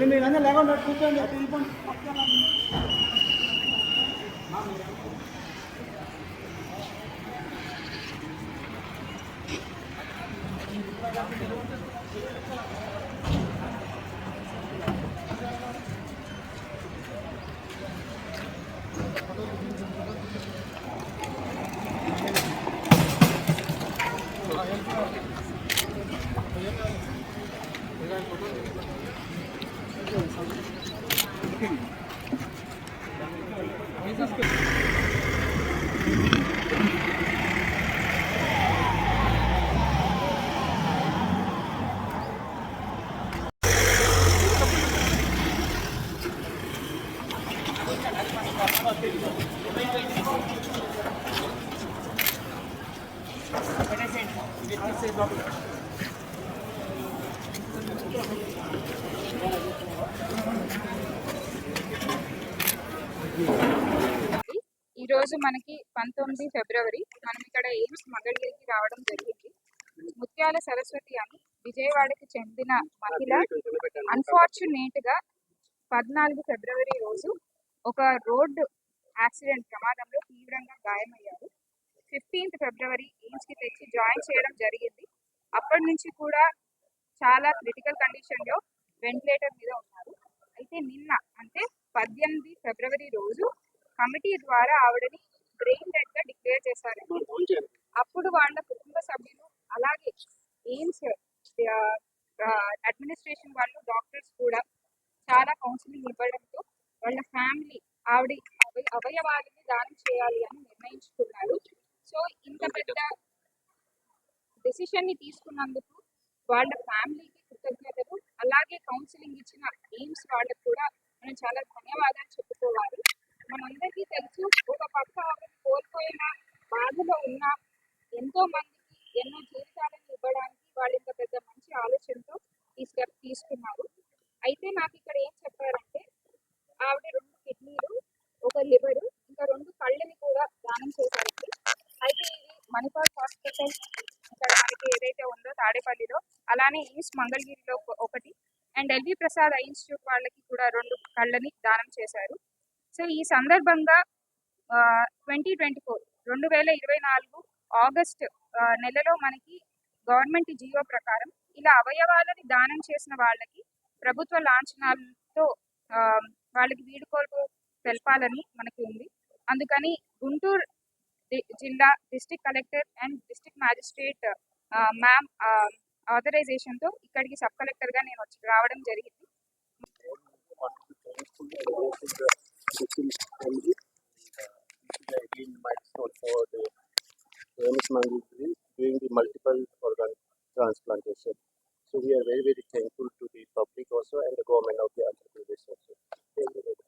కూర్చోండి కూర్చోండి వెళ్ళిపోండి పక్కన ఈ రోజు మనకి పంతొమ్మిది ఫిబ్రవరి మనం ఇక్కడ ఎయిమ్స్ మంగళగిరికి రావడం జరిగింది. ముత్యాల సరస్వతి అని విజయవాడకి చెందిన మహిళ అన్ఫార్చునేట్గా పద్నాలుగు ఫిబ్రవరి రోజు ఒక రోడ్డు యాక్సిడెంట్ ప్రమాదంలో తీవ్రంగా గాయమయ్యారు. ఫిఫ్టీన్త్ ఫిబ్రవరి ఎయిమ్స్కి తెచ్చి జాయిన్ చేయడం జరిగింది. అప్పటి నుంచి కూడా చాలా క్రిటికల్ కండిషన్లో వెంటిలేటర్ మీద ఉన్నారు. అయితే నిన్న అంటే పద్దెనిమిది ఫిబ్రవరి రోజు కమిటీ ద్వారా ఆవిడని బ్రెయిన్ డెడ్గా డిక్లేర్ చేశారు. అప్పుడు వాళ్ళ కుటుంబ సభ్యులు అలాగే ఎయిమ్స్ అడ్మినిస్ట్రేషన్ వాళ్ళు డాక్టర్స్ కూడా చాలా కౌన్సిలింగ్ ఇవ్వడంతో వాళ్ళ ఫ్యామిలీ ఆవిడ అవయ అవయవాలని దానం చేయాలి అని నిర్ణయించుకున్నారు. సో ఇంత పెద్ద డెసిషన్ని తీసుకున్నందుకు వాళ్ళ ఫ్యామిలీకి కృతజ్ఞతలు. అలాగే కౌన్సిలింగ్ ఇచ్చిన ఎయిమ్స్ వాళ్ళకు కూడా మనం చాలా ధన్యవాదాలు ఎంతో మందికి ఎన్నో జీవితాలను ఇవ్వడానికి వాళ్ళు ఇంత పెద్ద మంచి ఆలోచనతో ఈ స్టెప్ తీసుకున్నారు. అయితే నాకు ఇక్కడ ఏం చెప్పారంటే ఆవిడ రెండు కిడ్నీలు ఒక లివర్ ఇంకా రెండు కళ్ళని కూడా దానం చేశారండి. అయితే ఇది మణిపాల్ హాస్పిటల్ ఇక్కడ మనకి ఏదైతే ఉందో తాడేపల్లిలో అలానే ఈస్ట్ మంగళగిరిలో ఒకటి అండ్ ఎల్వి ప్రసాద్ ఇన్స్టిట్యూట్ వాళ్ళకి కూడా రెండు కళ్ళని దానం చేశారు. సో ఈ సందర్భంగా ట్వంటీ ట్వంటీ ఫోర్ రెండు వేల ఇరవై నాలుగు ఆగస్ట్ నెలలో మనకి గవర్నమెంట్ జియో ప్రకారం ఇలా అవయవాలని దానం చేసిన వాళ్ళకి ప్రభుత్వ లాంఛనాలతో వాళ్ళకి వీడుకోలు తెలపాలని మనకి ఉంది. అందుకని గుంటూరు జిల్లా district collector and district magistrate ma'am ఆథరైజేషన్తో ఇక్కడికి సబ్ కలెక్టర్గా నేను వచ్చి రావడం జరిగింది. For the Ms. Mangutri doing the multiple organ transplantation. So we are very, very thankful to the public also and the government of the Andhra Pradesh also.